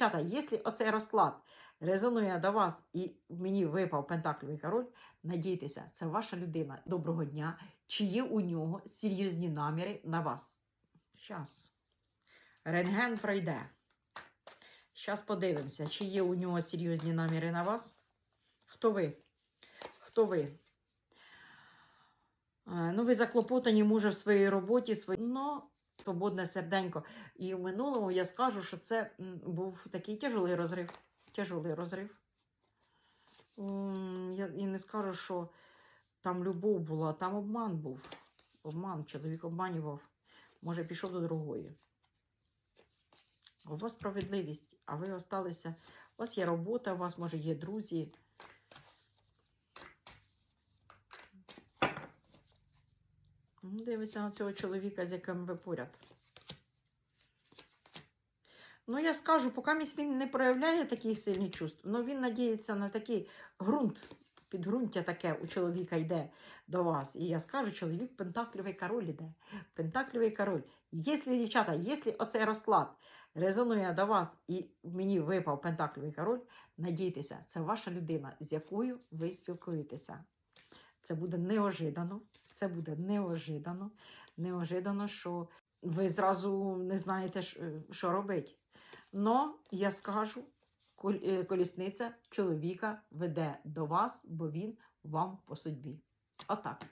Дівчата, якщо оцей розклад резонує до вас і мені випав пентаклівий король, надійтеся, це ваша людина. Доброго дня. Чи є у нього серйозні наміри на вас? Щас. Рентген пройде. Щас подивимося, чи є у нього серйозні наміри на вас. Хто ви? Хто ви? Е, Ну, ви заклопотані, може, в своїй роботі, свої... ну, свободне серденько. І в минулому я скажу, що це був такий тяжелий розрив. Тяжелий розрив. Я і не скажу, що там любов була, там обман був. Обман, чоловік обманював. Може, пішов до другої. У вас справедливість, а ви осталися. У вас є робота, у вас, може, є друзі. Ну, на цього чоловіка, з яким ви поряд. Ну, я скажу, поки він не проявляє таких сильних чувств, але він надіється на такий ґрунт, підґрунтя таке у чоловіка йде до вас. І я скажу, чоловік пентакльовий король іде. Пентакльовий король. Якщо, дівчата, якщо оцей розклад резонує до вас і мені випав пентакльовий король, надійтеся, це ваша людина, з якою ви спілкуєтеся. Це буде неожидано. Це буде неожидано. Неожидано, що ви зразу не знаєте, що робити. Но я скажу, е, колісниця чоловіка веде до вас, бо він вам по судьбі. Отак.